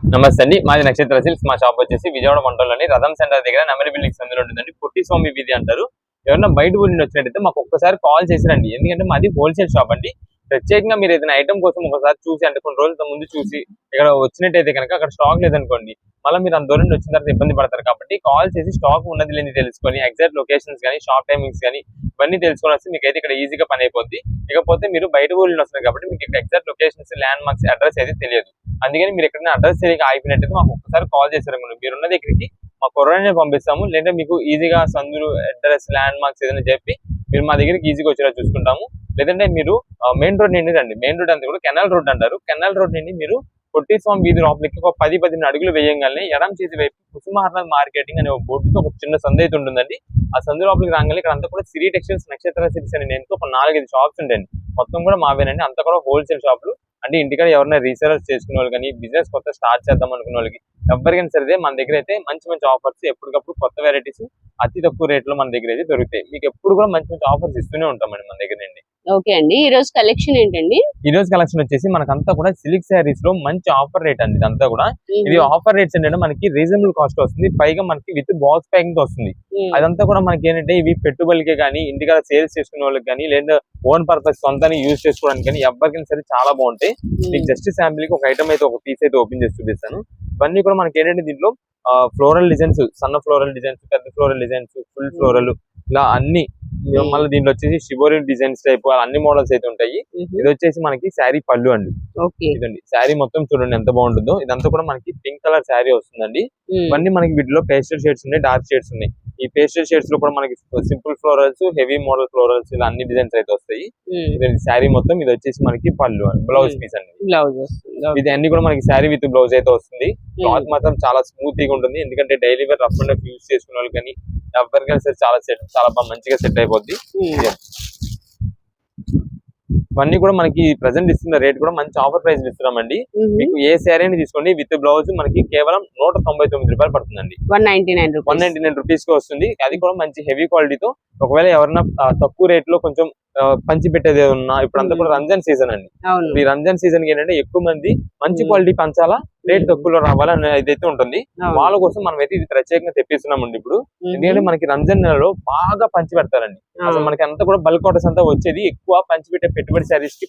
నమస్తే అండి. మాది నక్షత్ర సిల్స్ మా షాప్ వచ్చేసి విజయవాడ మండలంలోని రథం సెంటర్ దగ్గర నెమరీ బిల్డింగ్స్ సందులో ఉంటుందండి. పుట్టి స్వామి వీధి అంటారు. ఎవరైనా బయట ఊరి నుండి వచ్చినట్టయితే మాకు ఒక్కసారి కాల్ చేసి రండి ఎందుకంటే మాది హోల్సేల్ షాప్ అండి. ప్రత్యేకంగా మీరు ఏదైనా ఐటమ్ కోసం ఒకసారి చూసి అంటే కొన్ని రోజుల ముందు చూసి ఇక్కడ వచ్చినట్టయితే కనుక అక్కడ స్టాక్ లేదనుకోండి మళ్ళీ మీరు అంత దూరం నుండి వచ్చిన తర్వాత ఇబ్బంది పడతారు కాబట్టి కాల్ చేసి స్టాక్ ఉన్నది లేని తెలుసుకొని ఎగ్జాక్ట్ లొకేషన్స్ కానీ షాప్ టైమింగ్స్ కానీ ఇవన్నీ తెలుసుకొని వస్తే మీకు అయితే ఇక్కడ ఈజీగా పని అయిపోద్ది. ఇకపోతే మీరు బయట ఊళ్ళో వస్తారు కాబట్టి మీకు ఇక్కడ exact locations landmarks address అయితే తెలియదు. అందుకని మీరు ఎక్కడైనా అడ్రస్ తెలియక ఆగిపోయినట్టయితే మాకు ఒక్కసారి కాల్ చేశారు మీరు ఉన్న దగ్గరికి మా కుర్రాడిని పంపిస్తాము. లేదా మీకు ఈజీగా సందులు అడ్రస్ ల్యాండ్ మార్క్స్ ఏదైనా చెప్పి మీరు మా దగ్గరికి ఈజీగా వచ్చేలా చూసుకుంటాము. లేదంటే మీరు మెయిన్ రోడ్ నుండి రండి. మెయిన్ రోడ్ అంతా కూడా కెనాల్ రోడ్ అంటారు. కెనాల్ రోడ్ నుండి మీరు పొట్టి స్వామి వీధి లోపలికి ఒక పది పదిహేను అడుగులు వేయంగానే ఎడం చేతి వైపు కుసుమహర్నాథ్ మార్కెటింగ్ అనే ఒక బోర్డుతో ఒక చిన్న సందు అయితే ఉంటుందండి. ఆ సందు లోపలికి రాగానే ఇక్కడ అంతా కూడా సిరి టెక్స్టైల్స్ నక్షత్ర సిరీస్ అని నేను ఒక నాలుగైదు షాప్స్ ఉండండి మొత్తం కూడా మావేనండి. అంతా కూడా హోల్సేల్ షాపులు అంటే ఇంటికాడ ఎవరైనా రీసేలర్స్ చేసుకునే వాళ్ళు కానీ బిజినెస్ కొత్త స్టార్ట్ చేద్దాం అనుకునే వాళ్ళకి ఎవరికైనా సరే మన దగ్గర అయితే మంచి మంచి ఆఫర్స్ ఎప్పటికప్పుడు కొత్త వెరైటీస్ అతి తక్కువ రేట్లో మన దగ్గర అయితే దొరుకుతాయి. మీకు ఎప్పుడు కూడా మంచి మంచి ఆఫర్స్ ఇస్తూనే ఉంటామండి మన దగ్గర నుండి. ఓకే అండి. ఈ రోజు కలెక్షన్ ఏంటండి? ఈ రోజు కలెక్షన్ వచ్చేసి మనకంతా కూడా సిల్క్ శారీస్లో మంచి ఆఫర్ రేట్ అండి ఇదంతా కూడా. ఇది ఆఫర్ రేట్స్ ఏంటంటే మనకి రీజనబుల్ కాస్ట్ వస్తుంది. పైగా మనకి విత్ బాక్స్ ప్యాకింగ్తో వస్తుంది. అదంతా కూడా మనకి ఏంటంటే ఇవి పెట్టుబడికే కానీ ఇంటికాడ సేల్స్ చేసుకునే వాళ్ళకి కానీ లేదా ఓన్ పర్పస్ సొంతాన్ని యూజ్ చేసుకోవడానికి కానీ ఎవరికైనా సరే చాలా బాగుంటాయి. మీకు జస్ట్ శాంపిల్కి ఒక ఐటమ్ అయితే ఒక పీస్ అయితే ఓపెన్ చేసి చూపిస్తాను. ఇవన్నీ కూడా మనకి ఏంటంటే దీంట్లో ఫ్లోరల్ డిజైన్స్ సన్న ఫ్లోరల్ డిజైన్స్ పెద్ద ఫ్లోరల్ డిజైన్స్ ఫుల్ ఫ్లోరల్ ఇలా అన్ని మళ్ళీ దీంట్లో వచ్చేసి షిబోరి డిజైన్స్ టైప్ అన్ని మోడల్స్ అయితే ఉంటాయి. ఇది వచ్చేసి మనకి శారీ పళ్ళు అండి. ఇదండి. శారీ మొత్తం చూడండి ఎంత బాగుంటుందో. ఇదంతా కూడా మనకి పింక్ కలర్ శారీ వస్తుందండి. ఇవన్నీ మనకి వీటిలో పేస్టల్ షేడ్స్ ఉన్నాయి డార్క్ షేడ్స్ ఉన్నాయి. ఈ పేస్టల్ షేడ్స్లో కూడా మనకి simple florals heavy model florals ఇలా అన్ని డిజైన్స్ అయితే వస్తాయి. శారీ మొత్తం ఇది వచ్చేసి మనకి పళ్ళు బ్లౌజ్. పీస్ అండి బ్లౌజ్. ఇది అన్ని కూడా మనకి శారీ విత్ బ్లౌజ్ అయితే వస్తుంది. క్లాత్ మాత్రం చాలా స్మూత్గా ఉంటుంది. ఎందుకంటే daily wear rough and use చేసుకునే వాళ్ళు కానీ ఎవరికైనా సరే చాలా సెట్ చాలా బాగా మంచిగా సెట్ అయిపోద్ది. ఇవన్నీ కూడా మనకి ప్రెసెంట్ ఇస్తున్న రేట్ కూడా మంచి ఆఫర్ ప్రైస్ ఇస్తున్నామండి. మీకు ఏ శారీని తీసుకోండి. విత్ బ్లౌజ్ మనకి కేవలం నూట తొంభై తొమ్మిది రూపాయలు పడుతుందండి. One ninety nine one rupees ninety nine రూపీస్కి వస్తుంది. అది కూడా మంచి హెవీ క్వాలిటీతో ఒకవేళ ఎవరైనా ఆ, తక్కువ రేట్లో కొంచెం పంచి పెట్టేది ఉన్నా ఇప్పుడు అంతా కూడా. రంజాన్ సీజన్ అండి. ఈ రంజాన్ సీజన్కి ఏంటంటే ఎక్కువ మంది మంచి. క్వాలిటీ పంచాలా రేట్. తక్కువలో రావాలని అయితే ఉంటుంది. వాళ్ళ కోసం మనం అయితే ఇది ప్రత్యేకంగా తెప్పిస్తున్నామండి ఇప్పుడు. ఎందుకంటే మనకి రంజాన్ నెలలో బాగా పంచి పెడతారండి అసలు. మనకి అంతా కూడా బల్క్ ఆర్డర్స్ అంతా వచ్చేది ఎక్కువ పంచి పెట్టే పెట్టుబడి శారీస్కి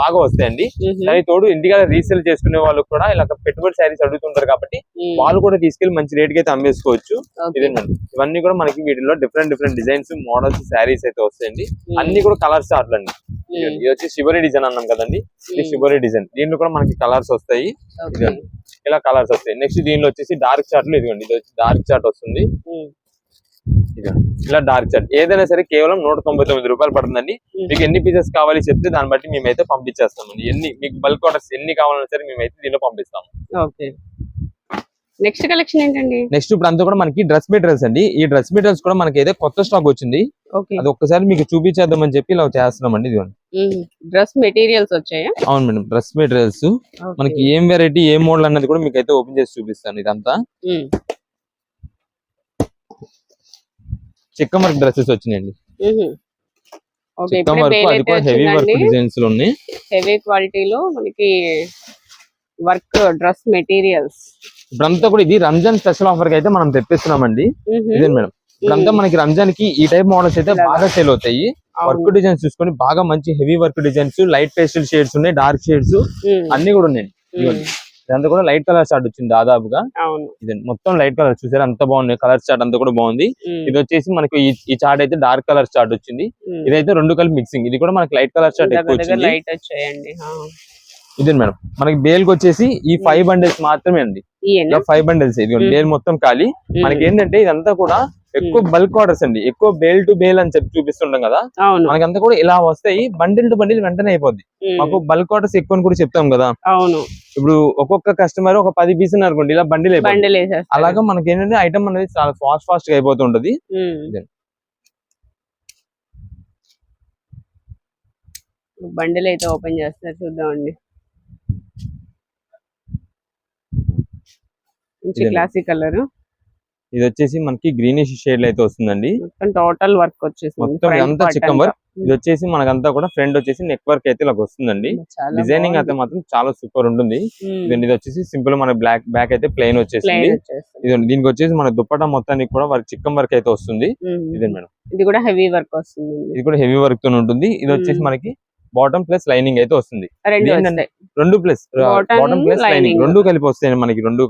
బాగా వస్తాయండి. దాని తోడు ఇంటిగా రీసేల్ చేసుకునే వాళ్ళు కూడా ఇలా పెట్టుబడి శారీస్ అడుగుతుంటారు కాబట్టి. వాళ్ళు కూడా తీసుకెళ్ళి మంచి రేట్కి అయితే అమ్మేసుకోవచ్చు. ఇదేనండి ఇవన్నీ కూడా మనకి వీటిలో different different designs models saris అయితే వస్తాయండి. అన్ని కూడా కలర్స్ చార్ట్లు అండి. ఇది వచ్చి శివరి డిజైన్ అన్నాం కదండి. ఇది. శివరి డిజైన్. దీంట్లో కూడా మనకి కలర్స్ వస్తాయి. ఇలా కలర్స్ వస్తాయి. నెక్స్ట్ దీనిలో వచ్చేసి డార్క్ చార్ట్లు ఇదిగోండి. ఇది వచ్చి డార్క్ చార్ట్ వస్తుంది. ఇదిగోండి. ఇలా డార్క్ చార్ట్. ఏదైనా సరే కేవలం నూట తొంభై తొమ్మిది రూపాయలు పడుతుందండి. మ్మ్. మీకు ఎన్ని పీసెస్ కావాలి చెప్తే దాన్ని బట్టి మేమైతే పంపించేస్తామండి. ఎన్ని మీకు బల్క్ ఆర్డర్స్ ఎన్ని కావాలన్నా సరే మేమైతే దీనిలో పంపిస్తాము ఓకే నెక్స్ట్ కలెక్షన్ ఏంటండి? నెక్స్ట్ ఇప్పుడు అంతా కూడా మనకి డ్రెస్ మెటీరియల్స్ అండి. ఈ డ్రెస్ మెటీరియల్స్ కూడా మనకి అయితే కొత్త స్టాక్ వచ్చింది. అది ఒక్కసారి మీకు చూపించేద్దామని చెప్పి ఇలా చేస్తున్నామండి ఇదిగోండి. డ్రెస్ మెటీరియల్స్ వచ్చాయా? అవును మేడం డ్రెస్ మెటీరియల్స్. మనకి ఏం వెరైటీ ఏ మోడల్ అన్నది కూడా మీకు అయితే ఓపెన్ చేసి చూపిస్తాను ఇదంతా. చిక్క వర్క్ డ్రెస్సెస్ వచ్చినాయండి. చిక్క వర్క్ అది కూడా హెవీ వర్క్ డిజైన్స్లో ఉన్నాయి. హెవీ క్వాలిటీలో మనకి వర్క్ డ్రెస్ మెటీరియల్స్. ఇప్పుడంతా కూడా ఇది. రంజాన్ స్పెషల్ ఆఫర్కి అయితే మనం తెప్పిస్తున్నామండి. ఇదే మేడం. ఇప్పుడంతా మనకి రంజాన్కి ఈ టైప్ మోడల్స్ అయితే. బాగా సేల్ అవుతాయి. వర్క్ డిజైన్స్ చూసుకొని బాగా మంచి heavy work designs light pastel shades ఉన్నాయి డార్క్ షేడ్స్ అన్ని కూడా ఉన్నాయి. ఇదంతా కూడా లైట్ కలర్ షార్ట్ వచ్చింది దాదాపుగా. ఇది మొత్తం లైట్ కలర్ చూసారు? అంత బాగుంది కలర్ చార్ట్ అంతా కూడా బాగుంది. ఇది వచ్చేసి మనకి ఈ- చార్ట్ అయితే డార్క్ కలర్ చార్ట్ వచ్చింది. ఇదైతే రెండు కలిపి మిక్సింగ్ ఇది కూడా మనకి లైట్ కలర్ చార్ట్ ఎక్కువ వచ్చింది. లైట్. ఇదే మేడం. మనకి బేల్కి వచ్చేసి ఈ ఫైవ్ బండిల్స్ మాత్రమే అండి. ఫైవ్ బండిల్స్ ఇది. బేల్ మొత్తం ఖాళీ. మనకి ఏంటంటే ఇదంతా కూడా ఎక్కువ బల్క్ ఆర్డర్స్ అండి. ఎక్కువ బేల్ టు బేల్ అని చెప్పి చూపిస్తుంటాం కదా. మనకంతా కూడా ఇలా వస్తాయి. బండిల్ టు బండిల్ వెంటనే అయిపోద్ది. మాకు బల్క్ ఆర్డర్స్ ఎక్కువ అని కూడా చెప్తాం కదా. అవును. ఇప్పుడు ఒక్కొక్క కస్టమర్ ఒక పది పీస్ అనుకోండి ఇలా బండిల్ వేసేస్తారు. అలాగా మనకి ఏంటంటే ఐటమ్ అనేది చాలా ఫాస్ట్ ఫాస్ట్గా అయిపోతుంటది. బండిల్ అయితే ఓపెన్ చేస్తారు చూద్దామండి. మంచి? క్లాసిక్ కలర్ ఇది వచ్చేసి మనకి గ్రీనిష్ షేడ్ అయితే వస్తుందండి. టోటల్ వర్క్ వచ్చేసింది. మొత్తం అంతా. వర్క్ ఇది వచ్చేసి మనకంతా కూడా ఫ్రంట్ వచ్చేసి నెక్ వర్క్ అయితే ఇలా వస్తుందండి. డిజైనింగ్ అయితే. మాత్రం చాలా సూపర్ ఉంటుంది. ఇదండి ఇది వచ్చేసి సింపుల్ మన బ్లాక్ బ్యాక్ అయితే ప్లెయిన్ వచ్చేసింది. ఇదండి దీనికి వచ్చేసి మన దుప్పటా మొత్తానికి కూడా వర్క్ చిక్కన్ వర్క్ అయితే వస్తుంది. ఇదే మేడం. ఇది కూడా హెవీ వర్క్ వస్తుంది ఇది కూడా హెవీ వర్క్తో ఉంటుంది. ఇది వచ్చేసి. మనకి బాటమ్ ప్లస్ లైనింగ్ అయితే వస్తుంది. రెండు ప్లస్ బాటమ్ ప్లస్ లైనింగ్. రెండు కలిపి వస్తాయి మనకి రెండు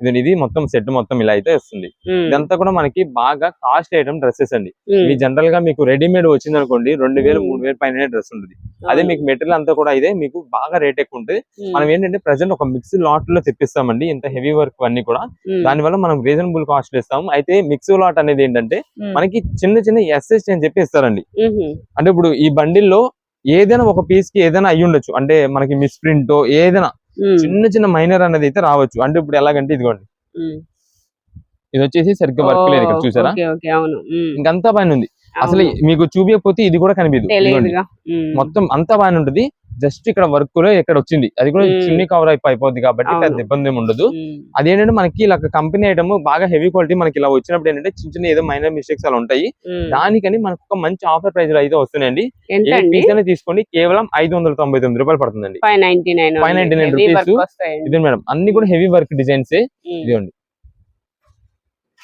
ఇదండి ఇది. మొత్తం సెట్ మొత్తం ఇలా అయితే వస్తుంది. ఉమ్, ఇదంతా కూడా మనకి బాగా కాస్ట్ ఐటమ్ డ్రెస్సెస్ అండి. ఉమ్, ఇవి జనరల్గా మీకు రెడీమేడ్ వచ్చింది అనుకోండి రెండు వేలు మ్మ్. మూడు వేలు పైన డ్రెస్ ఉంటుంది. అదే. మీకు మెటీరియల్ అంతా కూడా ఇదే మీకు బాగా రేట్ ఎక్కువ ఉంటుంది. మనం ఏంటంటే ప్రజెంట్ ఒక మిక్స్ లాట్లో తెప్పిస్తామండి ఇంత హెవీ వర్క్ అన్ని కూడా. ఉమ్, దానివల్ల మనం రీజనబుల్ కాస్ట్ ఇస్తాం అయితే మిక్స్ లాట్ అనేది ఏంటంటే మనకి చిన్న చిన్న ఎస్ఎస్ అని చెప్పి ఇస్తారండి. అంటే ఇప్పుడు ఈ బండిల్లో ఏదైనా ఒక పీస్కి ఏదైనా అయ్యి ఉండొచ్చు. అంటే మనకి మిస్ ప్రింట్ ఏదైనా చిన్న చిన్న మైనర్ అనేది అయితే రావచ్చు. అంటే ఇప్పుడు ఎలాగంటే ఇదిగోండి. ఇది వచ్చేసి సరిగ్గా వర్క్ లేదు ఇక్కడ చూసారా? ఇంకంతా పైన ఉంది. అసలు. మీకు చూపించకపోతే ఇది కూడా కనిపించదు మొత్తం అంతా బాగానే ఉంటుంది. జస్ట్ ఇక్కడ వర్క్లో ఇక్కడ వచ్చింది. అది కూడా. చిన్ని కవర్ అయిపోయి అయిపోద్ది కాబట్టి. పెద్ద ఇబ్బంది ఏమి ఉండదు. అదేంటంటే మనకి ఇలా కంపెనీ ఐటమ్ బాగా హెవీ క్వాలిటీ మనకి ఇలా వచ్చినప్పుడు ఏంటంటే చిన్న చిన్న ఏదో మైనర్ మిస్టేక్స్ అలా ఉంటాయి. దానికని మనకు ఒక మంచి ఆఫర్ ప్రైస్లో అయితే వస్తున్నాయండి. పీస్ తీసుకోండి. కేవలం ఐదు వందల తొంభై తొమ్మిది రూపాయలు పడుతుందండి. Five ninety nine 599 rupees. ఇది మేడం? అన్ని కూడా హెవీ వర్క్ డిజైన్స్ ఇదిగోండి.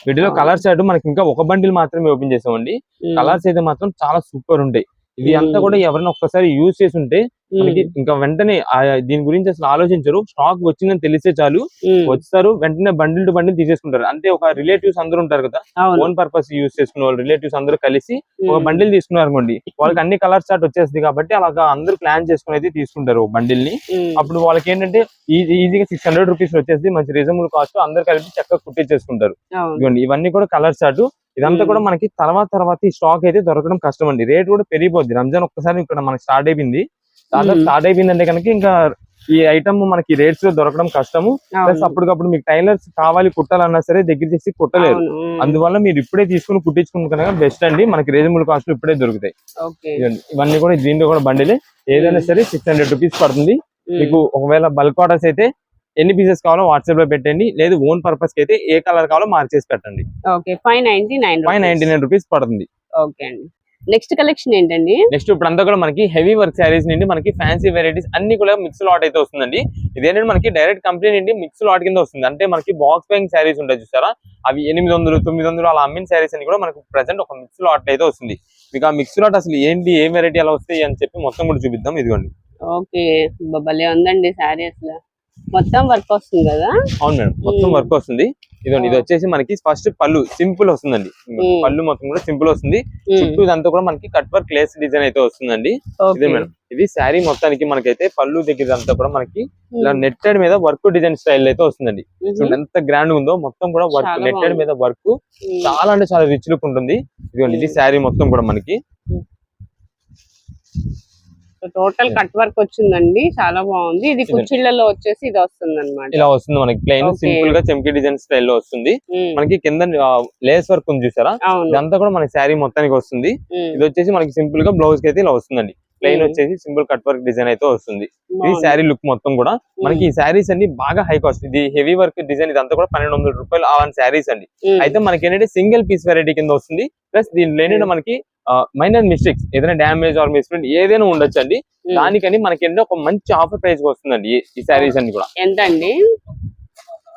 వీటిలో. కలర్స్ అటు మనకి ఇంకా ఒక బండిల్ మాత్రమే ఓపెన్ చేసామండి. కలర్స్ అయితే మాత్రం చాలా సూపర్ ఉంటాయి. ఇది అంతా. కూడా ఎవరైనా ఒక్కసారి యూజ్ చేసి ఉంటే మనకి ఇంకా వెంటనే దీని గురించి అసలు ఆలోచించరు. స్టాక్ వచ్చిందని తెలిస్తే చాలు. వస్తారు వెంటనే బండిల్ టు బండిల్ తీసేసుకుంటారు. అంటే ఒక రిలేటివ్స్ అందరూ ఉంటారు కదా ఓన్ పర్పస్ యూజ్ చేసుకునే వాళ్ళు రిలేటివ్స్ అందరూ కలిసి ఒక బండిల్ తీసుకున్నారు అనుకోండి వాళ్ళకి అన్ని కలర్ చార్ట్ వచ్చేస్తుంది కాబట్టి అలాగా అందరూ ప్లాన్ చేసుకుని అయితే తీసుకుంటారు బండిల్ని అప్పుడు వాళ్ళకి ఏంటంటే ఈజీ ఈజీగా సిక్స్ హండ్రెడ్ రూపీస్ వచ్చేసి మంచి రీజనబుల్ కాస్ట్ అందరు కలిపి చక్కగా కుట్టించేసుకుంటారు. ఇవన్నీ కూడా కలర్ చార్ట్ ఇదంతా. కూడా మనకి తర్వాత తర్వాత ఈ స్టాక్ అయితే దొరకడం కష్టం అండి రేట్ కూడా పెరిగిపోద్ది. రంజాన్ ఒక్కసారి ఇక్కడ మనకి స్టార్ట్ అయిపోయింది. దాదాపు. స్టార్ట్ అయిపోయిందంటే కనుక ఇంకా ఈ ఐటమ్ మనకి రేట్స్లో దొరకడం కష్టము. ప్లస్ అప్పటికప్పుడు మీకు టైలర్స్ కావాలి కుట్టాలన్నా సరే దగ్గర చేసి కుట్టలేరు. అందువల్ల మీరు ఇప్పుడే తీసుకుని కుట్టించుకున్న కనుక బెస్ట్ అండి. మనకి రీజనబుల్ కాస్ట్ ఇప్పుడే దొరుకుతాయి. ఇవన్నీ కూడా దీంట్లో కూడా బండిలే. ఏదైనా. సరే సిక్స్ హండ్రెడ్ రూపీస్ పడుతుంది. మీకు ఒకవేళ బల్క్ ఆర్డర్స్ అయితే ఎన్ని పీసెస్ కావాలో వాట్సాప్లో పెట్టండి. లేదు ఓన్ పర్పస్కి అయితే ఏ కలర్ కావాలో మార్చేసి పెట్టండి. Okay five ninety nine five ninety nine rupees పడుతుంది. ఓకే అండి. నెక్స్ట్ కలెక్షన్ ఏంటండి? నెక్స్ట్ ఇప్పుడు అంతా కూడా మనకి హెవీ వర్క్ శారీస్ నుండి మనకి ఫ్యాన్సీ వెరైటీస్ అన్ని కూడా మిక్స్ లాట్ అయితే వస్తుందండి. ఇదేంటంటే మనకి డైరెక్ట్ కంపెనీ నుండి మిక్స్ లాట్ కింద వస్తుంది. అంటే మనకి బాక్స్ బ్యాంక్ శారీస్ ఉంటాయి చూసారా? అవి ఎనిమిది వందలు తొమ్మిది వందలు అలా అమ్మిన శారీస్ అని కూడా మనకు ప్రజెంట్ ఒక మిక్స్ లాట్ అయితే వస్తుంది. మీకు ఆ మిక్స్ లాట్ అసలు ఏంటి ఏ వెరైటీ అలా వస్తాయి అని చెప్పి మొత్తం కూడా చూపిద్దాం. ఇదిగోండి. ఓకే భలే ఉందండి శారీ అసలు మొత్తం వర్క్ వస్తుంది కదా? అవును మేడం మొత్తం మ్మ్. వర్క్ వస్తుంది. ఇదిగోండి ఇది వచ్చేసి మనకి ఫస్ట్ పళ్ళు సింపుల్ వస్తుందండి. మ్మ్. పళ్ళు మొత్తం కూడా సింపుల్ వస్తుంది. చుట్టూ ఇదంతా కూడా మనకి కట్ వర్క్ లేస్ డిజైన్ అయితే వస్తుందండి. ఇదే మేడం. ఇది శారీ మొత్తానికి మనకైతే పళ్ళు దగ్గర అంతా కూడా మనకి ఇలా నెట్టెడ్ మీద వర్క్ డిజైన్ స్టైల్ అయితే వస్తుందండి. చూడండి ఎంత గ్రాండ్ ఉందో మొత్తం కూడా వర్క్ నెట్టెడ్. మీద వర్క్. చాలా అంటే చాలా రిచ్ లుక్ ఉంటుంది. ఇదిగోండి ఇది. శారీ మొత్తం కూడా మనకి. టోటల్ కట్ వర్క్ వచ్చిందండి. చాలా బాగుంది. ఇది ఇదండి. కుచ్చిళ్ళలో వచ్చేసి ఇది వస్తుంది అనమాట ఇలా వస్తుంది మనకి ప్లెయిన్. సింపుల్గా చెంకి డిజైన్ స్టైల్లో వస్తుంది. మనకి కింద లేస్ వర్క్ ఉంది చూసారా? ఇదంతా కూడా మనకి శారీ మొత్తానికి వస్తుంది. ఉమ్, ఇది వచ్చేసి మనకి సింపుల్గా బ్లౌజ్కి అయితే ఇలా వస్తుందండి. Plain hmm. వచ్చేసి సింపుల్ కట్ వర్క్ డిజైన్ అయితే వస్తుంది. ఇది బాగుంది. శారీ లుక్ మొత్తం కూడా. మనకి ఈ శారీస్ అన్ని బాగా హై కాస్ట్ ఇది హెవీ వర్క్ డిజైన్ ఇదంతా కూడా పన్నెండు వందల రూపాయలు అలాంటి శారీస్ అండి. అయితే మనకి ఏంటంటే సింగిల్ పీస్ వెరైటీ కింద వస్తుంది. ప్లస్ దీంట్లో ఏంటంటే మనకి మైనర్ మిస్టేక్స్ ఏదైనా డ్యామేజ్ ఆర్ మిస్ప్రింట్ ఏదైనా ఉండొచ్చు అండి ఉమ్. దానికని మనకి ఏంటంటే ఒక మంచి ఆఫర్ ప్రైస్ వస్తుందండి ఈ- శారీస్ అన్ని కూడా. ఎంత అండి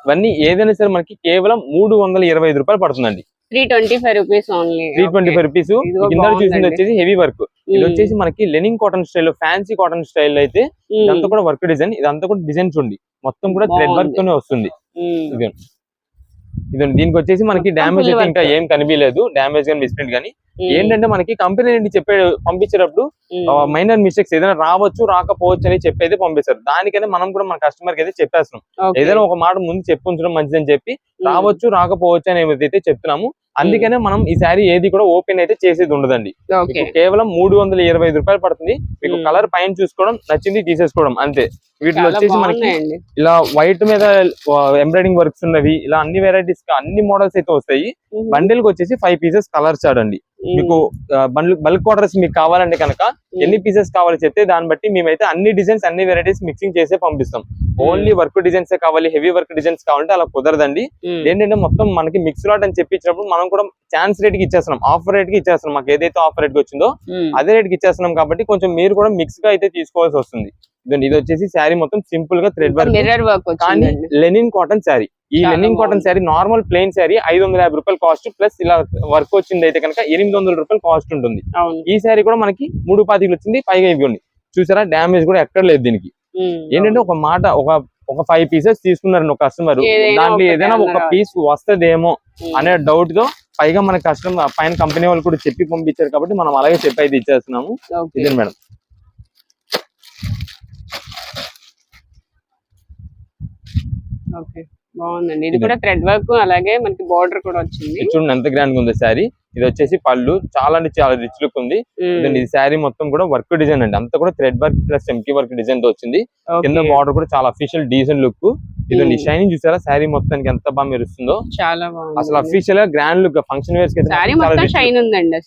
ఇవన్నీ ఏదైనా సరే మనకి కేవలం మూడు వందల ఇరవై ఐదు రూపాయలు పడుతుందండి. Three twenty five rupees only three twenty five rupees కింద చూసింది. వచ్చేసి హెవీ వర్క్ ఇది వచ్చేసి మనకి linen cotton style fancy cotton style అయితే ఇదంతా కూడా వర్క్ డిజైన్ ఇదంతా కూడా డిజైన్ చూడండి. మొత్తం కూడా థ్రెడ్ వర్క్. తోనే వస్తుంది. ఇది దీనికి వచ్చేసి మనకి full అయితే ఇంకా. ఏం కనిపించలేదు. డ్యామేజ్ కానీ మిస్ప్రింట్ కానీ. ఏంటంటే మనకి కంపెనీ నుండి చెప్పే పంపించేటప్పుడు మైనర్ మిస్టేక్స్ ఏదైనా రావచ్చు రాకపోవచ్చు అని చెప్పి అయితే పంపిస్తారు. దానికైనా మనం కూడా మన కస్టమర్కి అయితే చెప్పేస్తున్నాం. ఏదైనా ఒక మాట ముందు చెప్పి ఉంచడం మంచిదని చెప్పి రావచ్చు రాకపోవచ్చు అని అయితే చెప్తున్నాము. అందుకనే మనం ఈ శారీ ఏది కూడా ఓపెన్ అయితే చేసేది ఉండదండి. కేవలం మూడు వందల ఇరవై ఐదు రూపాయలు పడుతుంది. మీకు. కలర్ పైన చూసుకోవడం నచ్చింది తీసేసుకోవడం అంతే. వీటిలో వచ్చేసి మనకి ఇలా వైట్ మీద ఎంబ్రాయిడింగ్ వర్క్స్ ఉన్నవి ఇలా అన్ని వెరైటీస్ అన్ని మోడల్స్ అయితే వస్తాయి. బండిల్కి వచ్చేసి ఫైవ్ పీసెస్ కలర్ అండి. మీకు బల్క్ ఆర్డర్స్ మీకు కావాలంటే కనుక ఎన్ని పీసెస్ కావాలో చెప్తే దాన్ని బట్టి మేమైతే అన్ని డిజైన్స్ అన్ని వెరైటీస్ మిక్సింగ్ చేసే పంపిస్తాం. ఓన్లీ వర్క్ డిజైన్స్ కావాలి హెవీ వర్క్ డిజైన్స్ కావాలంటే అలా కుదరదండి. ఏంటంటే మొత్తం మనకి మిక్స్ లాట్ అని చెప్పించినప్పుడు మనం కూడా ఛాన్స్ రేట్కి ఇచ్చేస్తున్నాం. ఆఫర్ రేట్కి ఇచ్చేస్తున్నాం. మాకు ఏదైతే ఆఫర్ రేట్కి వచ్చిందో అదే రేట్కి ఇచ్చేస్తున్నాం కాబట్టి కొంచెం మీరు కూడా మిక్స్గా అయితే తీసుకోవాల్సి వస్తుంది. ఇదండి ఇది వచ్చేసి శారీ మొత్తం సింపుల్గా థ్రెడ్ వర్క్. మిర్రర్ వర్క్ కానీ లెనిన్ కాటన్ శారీ. ఈ linen cotton. Sari normal plain sari ఐదు వందల యాభై రూపాయలు కాస్ట్ ప్లస్ ఇలా వర్క్ వచ్చింది అయితే కనుక ఎనిమిది వందల రూపాయలు కాస్ట్ ఉంటుంది. ఈ శారీ కూడా మనకి మూడు పాతికలు వచ్చింది పైగా ఇవ్వండి. చూసారా డ్యామేజ్ కూడా ఎక్కడ లేదు దీనికి. ఏంటంటే ఒక మాట ఒక ఒక ఫైవ్ పీసెస్ తీసుకున్నారు ఒక కస్టమర్ దాంట్లో ఏదైనా ఒక. పీస్ వస్తదేమో అనే డౌట్తో పైగా మన కస్టమర్ పైన కంపెనీ వాళ్ళు కూడా చెప్పి పంపించారు కాబట్టి మనం అలాగే చెప్పి అయితే ఇచ్చేస్తున్నాము. ఇదే మేడం. ఓకే బాగుందండి. ఇది కూడా థ్రెడ్ వర్క్ అలాగే మనకి బార్డర్ కూడా వచ్చింది. ఇది చూడండి ఎంత గ్రాండ్గా ఉంది శారీ. ఇది వచ్చేసి పళ్ళు. చాలా అంటే చాలా రిచ్ లుక్ ఉంది. ఈ శారీ మొత్తం కూడా వర్క్ డిజైన్ అండి. అంతా కూడా థ్రెడ్ వర్క్ ప్లస్ ఎంకీ వర్క్ డిజైన్తో వచ్చింది. కింద బార్డర్ కూడా చాలా official decent look Hmm. Shining చూసారా? శారీ మొత్తానికి ఎంత బాగా మెరుస్తుందో. చాలా అసలు అఫీషియల్గా గ్రాండ్ లుక్ ఫంక్షన్ వేర్స్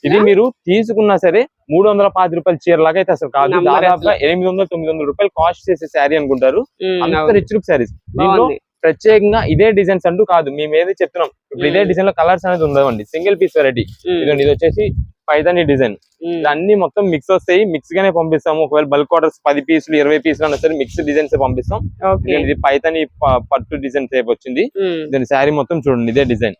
ఇది మీరు తీసుకున్నా సరే మూడు వందల పాతి రూపాయల చీర లాగా అయితే అసలు కాదు. దాదాపుగా. ఎనిమిది వందల తొమ్మిది వందల రూపాయలు కాస్ట్ చేసే శారీ అనుకుంటారు. అంత. Rich look saris. దీంట్లో ప్రత్యేకంగా ఇదే డిజైన్స్ అంటూ కాదు మేము ఏది చెప్తున్నాం. ఇప్పుడు ఇదే. డిజైన్లో కలర్స్ అనేది ఉండవండి. సింగిల్ పీస్ వెరైటీ ఇది వచ్చేసి పైదాని డిజైన్ అన్ని మొత్తం మిక్స్ వస్తాయి. మిక్స్ గానే పంపిస్తాము. ఒకవేళ బల్క్ ఆర్డర్స్ పది పీసులు ఇరవై పీసులు అన్నా సరే మిక్స్ డిజైన్స్ పంపిస్తాం. ఇది పైతాని పట్టు డిజైన్ టైప్ వచ్చింది. దాని శారీ మొత్తం చూడండి ఇదే డిజైన్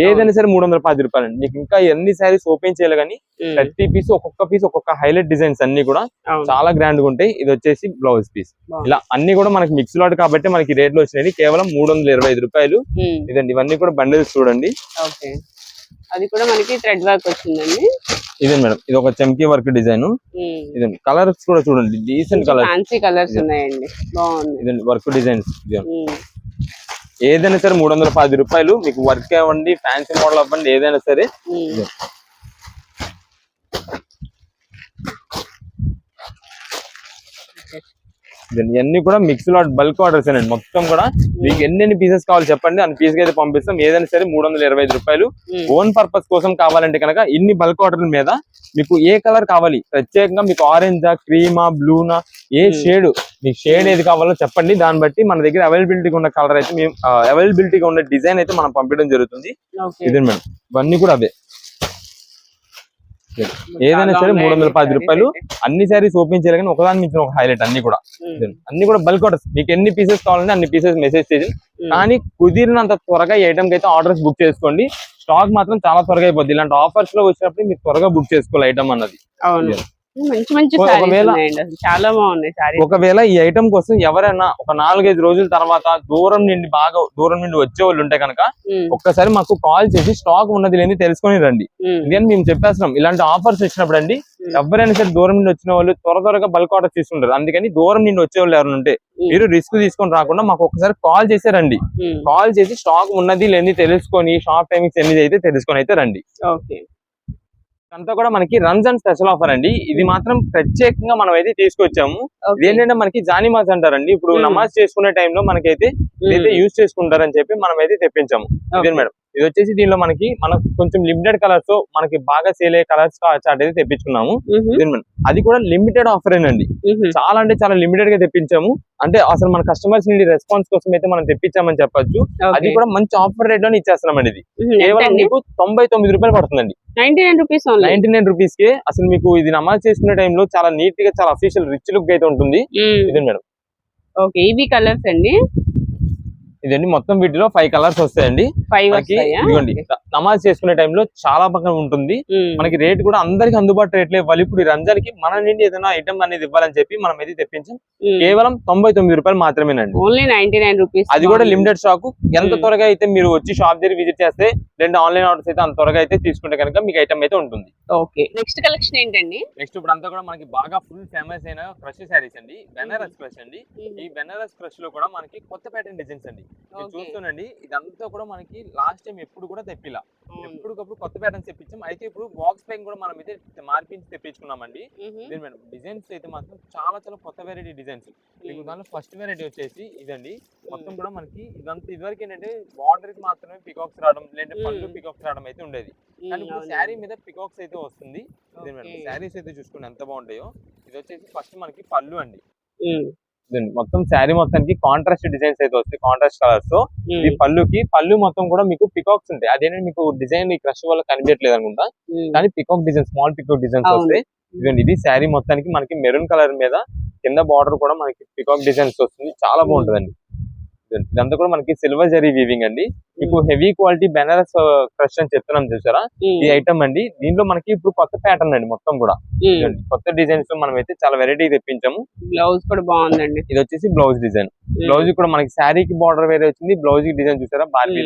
ఏదైనా సరే మూడు వందల పది రూపాయలు మీకు ఇంకా ఎన్ని శారీస్ ఓపెన్ చేయాలి కానీ ప్రతి పీస్ ఒక్కొక్క పీస్ ఒక్కొక్క హైలైట్ డిజైన్స్ అన్ని కూడా. చాలా గ్రాండ్గా ఉంటాయి. ఇది వచ్చేసి బ్లౌజ్ పీస్. ఇలా అన్ని కూడా మనకి మిక్స్ లాట్ కాబట్టి మనకి రేట్లు వచ్చినాయి. కేవలం మూడు వందల ఇరవై ఐదు రూపాయలు. ఇదండి ఇవన్నీ కూడా బండిల్స్ చూడండి. అది కూడా మనకి థ్రెడ్ వర్క్ వచ్చిందండి. ఇదే మేడం ఇది ఒక చమ్కీ వర్క్ డిజైన్. ఇదండి కలర్స్ కూడా చూడండి డీసెంట్ కలర్ ఫ్యాన్సీ కలర్స్ ఉన్నాయండి బాగుంది. ఇదండి వర్క్ డిజైన్స్. ఏదైనా సరే మూడు వందల పది రూపాయలు మీకు వర్క్ అవ్వండి ఫ్యాన్సీ మోడల్ అవ్వండి ఏదైనా సరే ఉమ్, ఇదే. ఇదండి ఇవన్నీ కూడా మిక్స్ లాట్ బల్క్ ఆర్డర్స్ అండి మొత్తం కూడా మీకు ఎన్ని పీసెస్ కావాలి చెప్పండి. అన్ని పీస్ అయితే పంపిస్తాం. ఏదైనా సరే మూడు వందల ఇరవై ఐదు రూపాయలు. ఓన్ పర్పస్ కోసం కావాలంటే కనుక ఇన్ని బల్క్ ఆర్డర్ల మీద మీకు ఏ కలర్ కావాలి? ప్రత్యేకంగా మీకు ఆరెంజా క్రీమా బ్లూనా ఏ. షేడ్ మీకు షేడ్ ఏది కావాలో చెప్పండి. దాన్ని బట్టి మన దగ్గర అవైలబిలిటీ ఉన్న కలర్ అయితే మేము అవైలబిలిటీగా ఉన్న డిజైన్ అయితే మనం పంపించడం జరుగుతుంది. ఇదే మేడం. ఇవన్నీ కూడా అవే. ఏదైనా చాలా సరే మూడు వందల పది రూపాయలు. అన్ని సారీస్ ఓపెన్ చేయాలి కానీ ఒకదాని మించిన ఒక హైలైట్ అన్ని కూడా. ఉమ్, అన్ని కూడా బల్క్ ఆర్డర్స్ మీకు ఎన్ని పీసెస్ కావాలంటే అన్ని పీసెస్ మెసేజ్ చేయండి. ఉమ్, కానీ కుదిరినంత త్వరగా ఈ ఐటమ్ అయితే ఆర్డర్స్ బుక్ చేసుకోండి. స్టాక్ మాత్రం చాలా త్వరగా అయిపోద్ది. ఇలాంటి ఆఫర్స్లో వచ్చినప్పుడు మీరు త్వరగా బుక్ చేసుకోవాలి ఐటమ్ అన్నది. మంచి మంచి చాలా బాగున్నాయి ఒకవేళ ఈ ఐటమ్ కోసం ఎవరైనా ఒక నాలుగైదు రోజుల తర్వాత దూరం నుండి బాగా దూరం నుండి వచ్చే వాళ్ళు ఉంటే కనుక ఒక్కసారి మాకు కాల్ చేసి స్టాక్ ఉన్నది లేని తెలుసుకొని రండి. ఇదని మేము చెప్పేస్తున్నాం. ఇలాంటి ఆఫర్స్ వచ్చినప్పుడు అండి. ఎవరైనా సరే దూరం నుండి వచ్చిన వాళ్ళు త్వర త్వరగా బల్క్ ఆర్డర్ తీసుకుంటారు. అందుకని దూరం నుండి వచ్చే వాళ్ళు ఎవరైనా ఉంటే మీరు రిస్క్ తీసుకొని రాకుండా మాకు ఒకసారి కాల్ చేసే రండి. కాల్ చేసి స్టాక్ ఉన్నది లేని తెలుసుకొని షాప్ టైమింగ్స్ ఎన్ని అయితే తెలుసుకొని అయితే రండి. ఓకే. అంతా కూడా మనకి రంజాన్ స్పెషల్ ఆఫర్ అండి. ఇది మాత్రం ప్రత్యేకంగా మనం అయితే తీసుకొచ్చాము ఏంటంటే మనకి జానిమాజ్ అంటారండి. ఇప్పుడు. నమాజ్ చేసుకునే టైంలో మనకైతే యూజ్ చేసుకుంటారని చెప్పి మనం అయితే తెప్పించాము ఇదే మేడం? ఇది వచ్చేసి దీనిలో మనకి మనకు కొంచెం లిమిటెడ్ కలర్స్తో మనకి బాగా సేల్ అయ్యే కలర్స్ చార్ట్ అయితే తెప్పించుకున్నాము. అది కూడా లిమిటెడ్ ఆఫర్ అండి చాలా అంటే చాలా లిమిటెడ్గా తెప్పించాము. అంటే అసలు మన కస్టమర్స్ నుండి రెస్పాన్స్ కోసం అయితే మనం తెప్పించామని చెప్పొచ్చు. అది కూడా మంచి ఆఫర్ రేట్లోనే ఇచ్చేస్తున్నామండి ఇది. కేవలం మీకు తొంభై తొమ్మిది రూపాయలు పడుతుందండి. Ninety nine rupees ninety nine రూపీస్కి అసలు మీకు ఇది నమాజ్ చేసుకునే టైంలో చాలా నీట్గా చాలా అఫీషియల్ రిచ్ లుక్ అయితే ఉంటుంది. ఇదే మేడం. ఓకే ఇవి కలర్స్ అండి? ఇదండి మొత్తం వీటిలో ఫైవ్ కలర్స్ వస్తాయండి. ఫైవ్ ఇదిగోండి నమాజ్ చేసుకునే టైంలో చాలా బాగా ఉంటుంది. మనకి రేట్ కూడా అందరికి అందుబాటు రేట్లు ఇవ్వాలి. ఇప్పుడు ఈ రంజాన్కి మన నుండి ఏదైనా ఐటమ్ అనేది ఇవ్వాలని చెప్పి మనం అయితే తెప్పించాం. కేవలం తొంభై తొమ్మిది రూపాయలు మాత్రమేనండి. ఓన్లీ నైన్టీ నైన్ రూపీస్ అది కూడా లిమిటెడ్ స్టాక్ ఎంత. త్వరగా అయితే మీరు వచ్చి షాప్ దగ్గర విజిట్ చేస్తే రెండు ఆన్లైన్ ఆర్డర్స్ అయితే అంత త్వరగా అయితే తీసుకుంటే కనుక మీకు ఐటమ్ అయితే ఉంటుంది. ఓకే నెక్స్ట్ కలెక్షన్ ఏంటండి? నెక్స్ట్ ఇప్పుడు అంతా కూడా మనకి బాగా ఫుల్ ఫేమస్ అయిన క్రష్ శారీస్ అండి. బెనారస్ క్రష్ అండి. ఈ బెనారస్ క్రష్లో కూడా మనకి కొత్త ప్యాటర్న్ డిజైన్స్ అండి. చూస్తుండండి ఇదంతా కూడా మనకి లాస్ట్ టైం ఎప్పుడు కూడా తెప్పిలా. ఎప్పటికప్పుడు కొత్త ప్యాటర్న్స్ తెప్పించాం. అయితే ఇప్పుడు బాక్స్ పైన కూడా మనం అయితే మార్పించి తెప్పించుకున్నామండి. ఇదే మేడం డిజైన్స్ అయితే మాత్రం చాలా చాలా కొత్త వెరైటీ డిజైన్స్ మీకు దానిలో ఫస్ట్ వెరైటీ వచ్చేసి ఇదండి. మొత్తం కూడా మనకి ఇదంతా ఇదివరకు ఏంటంటే బార్డర్కి మాత్రమే పికాక్స్ రావడం లేదంటే పళ్ళు. పికాక్స్ రావడం అయితే ఉండేది. కానీ ఇప్పుడు. శారీ మీద పికాక్స్ అయితే వస్తుంది. Madam Okay. శారీస్ అయితే చూసుకుని ఎంత బాగుంటాయో. ఇది వచ్చేసి ఫస్ట్ మనకి పళ్ళు అండి. మొత్తం శారీ మొత్తానికి కాంట్రాస్ట్ డిజైన్స్ అయితే వస్తాయి కాంట్రాస్ట్ కలర్స్ ఇది పళ్ళుకి పళ్ళు మొత్తం కూడా మీకు పికాక్స్ ఉంటాయి. అదేంటి మీకు డిజైన్ ఈ క్రష్ వల్ల కనిపించట్లేదు అనుకుంటా. కానీ peacock design small peacock designs. వస్తాయి. ఇదండి ఇది శారీ మొత్తానికి మనకి మెరూన్ కలర్ మీద కింద బార్డర్ కూడా మనకి పికాక్ డిజైన్స్ వస్తుంది. చాలా బాగుంటుందండి. ఇదండి. ఇదంతా కూడా మనకి సిల్వర్ జరీ వీవింగ్ అండి. మీకు హెవీ క్వాలిటీ బెనారస్ క్రష్ అని చెప్తున్నాం చూసారా? ఉమ్, ఈ ఐటమ్ అండి. దీంట్లో మనకి ఇప్పుడు కొత్త ప్యాటర్న్ అండి మొత్తం కూడా. ఇదండి. కొత్త డిజైన్స్ మనం అయితే చాలా వెరైటీ తెప్పించాము. బ్లౌజ్ కూడా బాగుందండి. ఇది వచ్చేసి బ్లౌజ్ డిజైన్ బ్లౌజ్ కూడా మనకి శారీకి బార్డర్ వేరే వచ్చింది. బ్లౌజ్కి డిజైన్ చూసారా? బార్బీ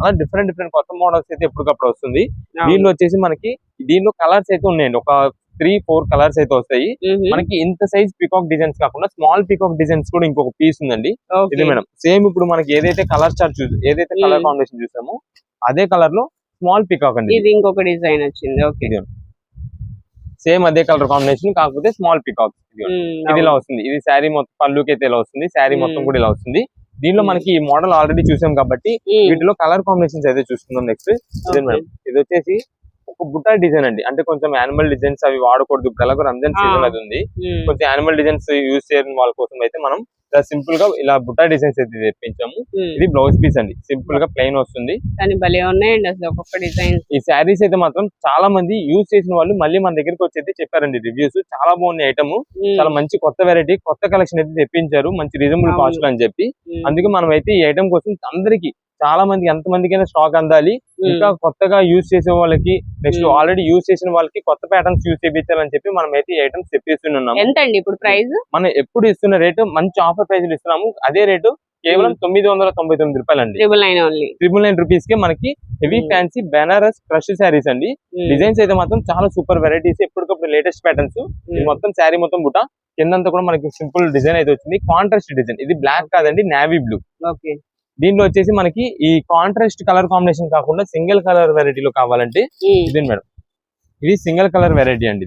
అలా డిఫరెంట్ డిఫరెంట్ కొత్త మోడల్స్ అయితే ఎప్పటికప్పుడు వస్తుంది. దీనిలో వచ్చేసి మనకి దీనిలో కలర్స్ అయితే ఉన్నాయండి. ఒక త్రీ ఫోర్ కలర్స్ అయితే వస్తాయి. మనకి ఇంత సైజ్ పికాక్ డిజైన్స్ కాకుండా స్మాల్ పికాక్ డిజైన్స్ కూడా ఇంకొక పీస్ ఉందండి. ఇది మేడం సేమ్ ఇప్పుడు మనకి ఏదైతే కలర్ చార్ట్ ఏదైతే కలర్. కాంబినేషన్ చూసామో అదే కలర్లో స్మాల్ పికాక్ అండి ఇది. ఇంకొక డిజైన్ వచ్చింది. ఓకే. సేమ్ అదే కలర్ కాంబినేషన్ కాకపోతే స్మాల్ పికాక్ ఇది ఇలా వస్తుంది. ఇది శారీ మొత్తం పళ్ళుకి అయితే ఇలా వస్తుంది. శారీ మొత్తం. కూడా ఇలా వస్తుంది. దీనిలో. మనకి ఈ మోడల్ ఆల్రెడీ చూసాం కాబట్టి వీటిలో కలర్ కాంబినేషన్స్ అయితే చూసుకుందాం నెక్స్ట్ ఇది వచ్చేసి ఒక బుట్టా డిజైన్ అండి. అంటే కొంచెం యానిమల్ డిజైన్స్ అవి వాడకూడదు. ఇప్పుడు ఎలాగో రంజాన్ Ah. సీజన్ అది ఉంది కొంచెం యానిమల్ డిజైన్స్ యూజ్ చేయని వాళ్ళ కోసం అయితే మనం ఇలా సింపుల్గా ఇలా బుట్టా డిజైన్స్ అయితే తెప్పించాము. ఇది బ్లౌజ్ పీస్ అండి. సింపుల్గా ప్లెయిన్ వస్తుంది. ఈ శారీస్ అయితే మాత్రం చాలా మంది యూజ్ చేసిన వాళ్ళు మళ్ళీ మన దగ్గరికి వచ్చి అయితే చెప్పారండి రివ్యూస్ చాలా బాగున్నాయి ఐటమ్ చాలా మంచి కొత్త వెరైటీ కొత్త కలెక్షన్ అయితే తెప్పించారు. మంచి రీజనబుల్. కాస్ట్ అని చెప్పి. అందుకే మనం అయితే ఈ ఐటమ్ కోసం అందరికి చాలా మంది ఎంత మందికైనా స్టాక్ అందాలి. ఇంకా కొత్తగా యూజ్ చేసే వాళ్ళకి నెక్స్ట్. ఆల్రెడీ యూజ్ చేసిన వాళ్ళకి కొత్త ప్యాటర్న్స్ యూజ్ చేయించాలని చెప్పి మనం అయితే ఈ ఐటమ్స్ తెప్పిస్తున్నాము ఎంత అండి ఇప్పుడు ప్రైస్ మనం ఎప్పుడు ఇస్తున్న రేటు మంచి ఆఫర్ ప్రైస్ ఇస్తున్నాము. అదే రేటు కేవలం తొమ్మిది వందల తొంభై తొమ్మిది రూపాయలు అండి triple nine only triple nine రూపీస్కి మనకి heavy. Fancy Banaras crush saris అండి. డిజైన్స్ అయితే మాత్రం చాలా సూపర్ వెరైటీస్ ఎప్పటికప్పుడు లేటెస్ట్ ప్యాటర్న్స్ మొత్తం శారీ మొత్తం బుట్ట. కిందంతా కూడా మనకి సింపుల్ డిజైన్ అయితే వచ్చింది. కాంట్రాస్ట్ డిజైన్ ఇది బ్లాక్ కాదండి నావీ బ్లూ ఓకే దీంట్లో వచ్చేసి మనకి ఈ కాంట్రాస్ట్ కలర్ కాంబినేషన్ కాకుండా సింగిల్ కలర్ వెరైటీలో కావాలంటే ఇదే మేడం? ఇది సింగిల్ కలర్ వెరైటీ అండి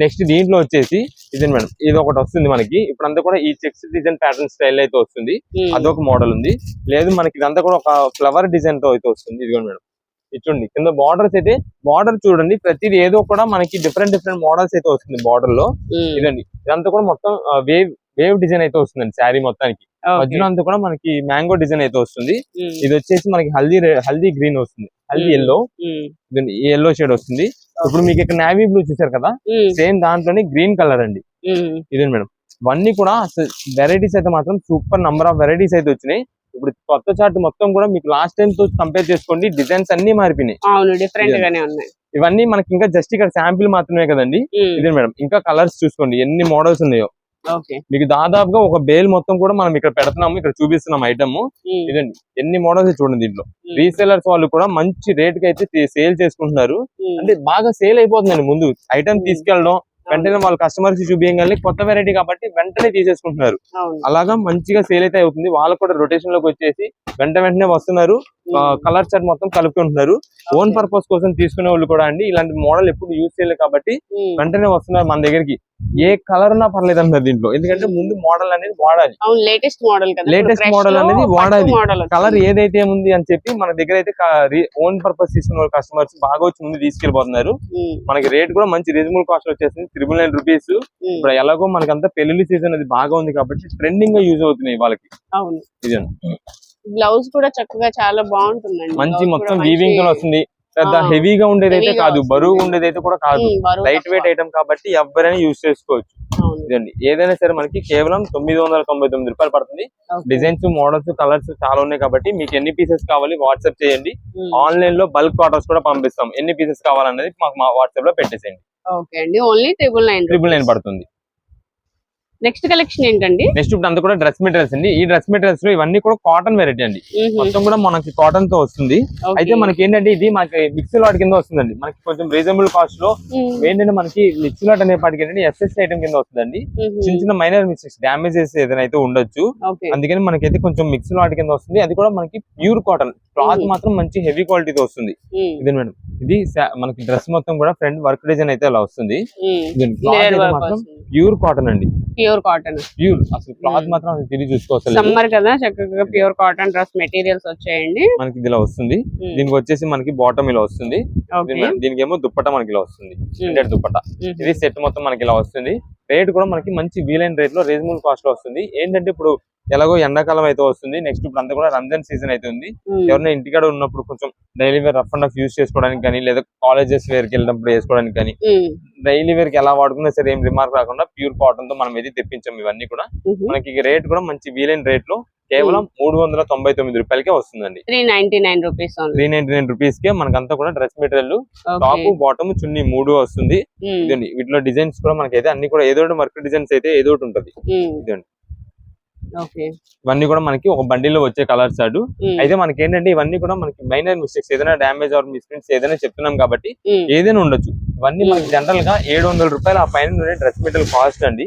నెక్స్ట్ దీంట్లో వచ్చేసి ఇదే మేడం? ఇది ఒకటి వస్తుంది మనకి. ఇప్పుడు అంతా కూడా ఈ చెక్స్ డిజైన్ ప్యాటర్న్ స్టైల్ అయితే వస్తుంది. అదొక మోడల్ ఉంది. లేదు మనకి ఇదంతా కూడా ఒక ఫ్లవర్ డిజైన్తో అయితే వస్తుంది. ఇదిగోండి మేడం. ఇది చూడండి. కింద బార్డర్స్ అయితే బార్డర్ చూడండి. ప్రతిది ఏదో కూడా మనకి డిఫరెంట్ డిఫరెంట్ మోడల్స్ అయితే వస్తుంది బార్డర్లో. ఇదండి. ఇదంతా కూడా మొత్తం వేవ్ వేవ్ డిజైన్ అయితే వస్తుందండి? శారీ మొత్తానికి. మధ్యలో అంతా కూడా మనకి మ్యాంగో డిజైన్ అయితే వస్తుంది. ఇది వచ్చేసి మనకి హల్దీ హల్దీ గ్రీన్ వస్తుంది. హల్దీ. ఎల్లో ఎల్లో షేడ్ వస్తుంది. ఇప్పుడు మీకు ఇక్కడ నావీ బ్లూ చూసారు కదా? సేమ్ దాంట్లోనే గ్రీన్ కలర్ అండి. ఇదే మేడం. ఇవన్నీ కూడా వెరైటీస్ అయితే మాత్రం సూపర్ నంబర్ ఆఫ్ వెరైటీస్ అయితే వచ్చినాయి. ఇప్పుడు కొత్త చార్ట్ మొత్తం కూడా మీకు లాస్ట్ టైం తో కంపేర్ చేసుకోండి. డిజైన్స్ అన్ని మారిపోయినాయి. అవును డిఫరెంట్ గానే ఉన్నాయి. ఇవన్నీ మనకి ఇంకా జస్ట్ ఇక్కడ శాంపిల్ మాత్రమే కదండి? ఇదే మేడం. ఇంకా కలర్స్ చూసుకోండి. ఎన్ని మోడల్స్ ఉన్నాయో. మీకు దాదాపుగా ఒక బేల్ మొత్తం కూడా మనం ఇక్కడ పెడుతున్నాము ఇక్కడ చూపిస్తున్నాం ఐటమ్. ఇదండి. ఎన్ని మోడల్స్ చూడండి దీంట్లో. రీసెలర్స్ వాళ్ళు కూడా మంచి రేట్కి అయితే సేల్ చేసుకుంటున్నారు. అంటే బాగా సేల్ అయిపోతుందండి ముందు. ఐటమ్. తీసుకెళ్ళడం వెంటనే వాళ్ళ కస్టమర్స్ చూపించగలి కొత్త వెరైటీ కాబట్టి వెంటనే తీసేసుకుంటున్నారు. అలాగా మంచిగా సేల్ అయితే అవుతుంది. వాళ్ళకు కూడా రొటేషన్లోకి వచ్చేసి వెంట వెంటనే వస్తున్నారు. కలర్ చార్ట్ మొత్తం కలుపుకుంటున్నారు ఓన్ పర్పస్ కోసం తీసుకునే వాళ్ళు కూడా అండి. ఇలాంటి మోడల్ ఎప్పుడు యూజ్ చేయలేదు కాబట్టి వెంటనే వస్తున్నారు మన దగ్గరికి. ఏ కలర్ ఉన్నా పర్లేదు అంటారు దీంట్లో. ఎందుకంటే ముందు మోడల్ అనేది వాడాలి. లేటెస్ట్ మోడల్ Latest model అనేది వాడాలి. మోడల్ కలర్ ఏదైతే ఉంది అని చెప్పి మన దగ్గర అయితే ఓన్ పర్పస్ తీసుకున్న కస్టమర్స్ బాగా వచ్చి ముందు తీసుకెళ్ళిపోతున్నారు మనకి రేట్ కూడా మంచి రీజనబుల్ కాస్ట్ వచ్చేసింది. త్రిబుల్ నైన్ రూపీస్ ఇప్పుడు ఎలాగో మనకంతా పెళ్ళి సీజన్ అది బాగా ఉంది కాబట్టి ట్రెండింగ్గా యూజ్ అవుతున్నాయి వాళ్ళకి. ఇది బ్లౌజ్ కూడా చక్కగా చాలా బాగుంటుందండి. మంచి మొత్తం వీవింగ్తో వస్తుంది పెద్ద హెవీగా ఉండేది అయితే కాదు వస్తుంది. బరువు ఉండేది అయితే కూడా కాదు. లైట్. వెయిట్ ఐటమ్ కాబట్టి ఎవరైనా యూజ్ చేసుకోవచ్చు. ఇదండి. ఏదైనా సరే మనకి కేవలం తొమ్మిది వందల తొంభై తొమ్మిది రూపాయలు పడుతుంది. డిజైన్స్ మోడల్స్ కలర్స్ చాలా ఉన్నాయి కాబట్టి మీకు ఎన్ని పీసెస్ కావాలి వాట్సాప్ చేయండి. ఆన్లైన్లో బల్క్ ఆర్డర్స్ కూడా పంపిస్తాం. ఎన్ని పీసెస్ కావాలన్నది మాకు మా వాట్సాప్లో పెట్టేసేయండి. ఓకే అండి. Only triple nine triple nine పడుతుంది. నెక్స్ట్ కలెక్షన్ ఏంటండి? నెక్స్ట్ ఇప్పుడు అంతా కూడా డ్రెస్ మెటీరియల్స్ అండి. ఈ డ్రెస్ మెటీరియల్స్లో ఇవన్నీ కూడా కాటన్ వెరైటీ అండి. మొత్తం కూడా మనకి కాటన్తో వస్తుంది. అయితే మనకి ఏంటంటే ఇది మనకి మిక్స్ లాట్ కింద వస్తుందండి. మనకి కొంచెం రీజనబుల్ కాస్ట్లో. ఏంటంటే మనకి మిక్స్ లాట్ అనే పాటికి ఏంటంటే ఎస్ఎస్ ఐటమ్ కింద వస్తుందండి. చిన్న చిన్న మైనర్ మిస్టేక్స్ డ్యామేజెస్ ఏదైనా అయితే ఉండొచ్చు. అందుకని మనకైతే కొంచెం మిక్స్ లాట్ కింద వస్తుంది. అది కూడా మనకి ప్యూర్ కాటన్ క్లాత్. మాత్రం మంచి హెవీ క్వాలిటీతో వస్తుంది. ఇది మేడం. ఇది మనకి డ్రెస్ మొత్తం కూడా ఫ్రంట్ వర్క్ డిజైన్ అయితే అలా వస్తుంది. ప్యూర్ కాటన్ అండి. Pure cotton. ప్యూర్. అసలు క్లాత్. మాత్రం తిరిగి చూసుకోవచ్చు సమ్మర్ కదా చక్కగా ప్యూర్ కాటన్ డ్రెస్ మెటీరియల్స్ వచ్చాయండి. మనకి ఇలా వస్తుంది. దీనికి వచ్చేసి మనకి బాటమ్ ఇలా వస్తుంది. దీనికి ఏమో దుప్పట మనకి ఇలా వస్తుంది. ప్రింటెడ్ దుప్పట. ఇది సెట్ మొత్తం మనకి ఇలా వస్తుంది. రేట్ కూడా మనకి మంచి వీలైన రేట్లో రీజనబుల్ కాస్ట్లో వస్తుంది. ఏంటంటే ఇప్పుడు ఎలాగో ఎండాకాలం అయితే వస్తుంది. నెక్స్ట్ ఇప్పుడు అంతా కూడా రంజాన్ సీజన్ అయితే ఉంది. ఎవరైనా ఇంటికాడ ఉన్నప్పుడు కొంచెం daily wear rough and rough use చేసుకోవడానికి కానీ లేదా కాలేజెస్ వేర్కి వెళ్ళినప్పుడు వేసుకోవడానికి కానీ డైలీ వేర్కి ఎలా వాడుకున్నా సరే ఏం రిమార్క్ రాకుండా ప్యూర్ కాటన్తో మనం అయితే తెప్పించాం ఇవన్నీ కూడా. మనకి రేట్ కూడా మంచి వీలైన రేట్లో కేవలం మూడు వందల తొంభై తొమ్మిది రూపాయలకే వస్తుందండి. Three ninety nine rupees three ninety nine rupees కే మనకంతా కూడా dress material top bottom chunni మూడు వస్తుంది. ఇదండి వీటిలో డిజైన్స్ కూడా మనకైతే అన్ని కూడా ఏదో ఒకటి వర్క్ డిజైన్స్ అయితే ఏదో ఒకటి ఉంటది. ఇదండి ఇవన్నీ కూడా మనకి ఒక బండిలో వచ్చే కలర్స్ అడు. అయితే మనకి ఏంటంటే ఇవన్నీ కూడా మనకి మైనర్ మిస్టేక్స్ ఏదైనా డ్యామేజ్ ఆర్ మిస్ప్రింట్స్ ఏదైనా చెప్తున్నాం కాబట్టి ఏదైనా ఉండొచ్చు. ఇవన్నీ మనకి. జనరల్గా ఏడు వందల రూపాయలు ఆ పైన ఉండే డ్రెస్ మెటీరియల్ కాస్ట్ అండి.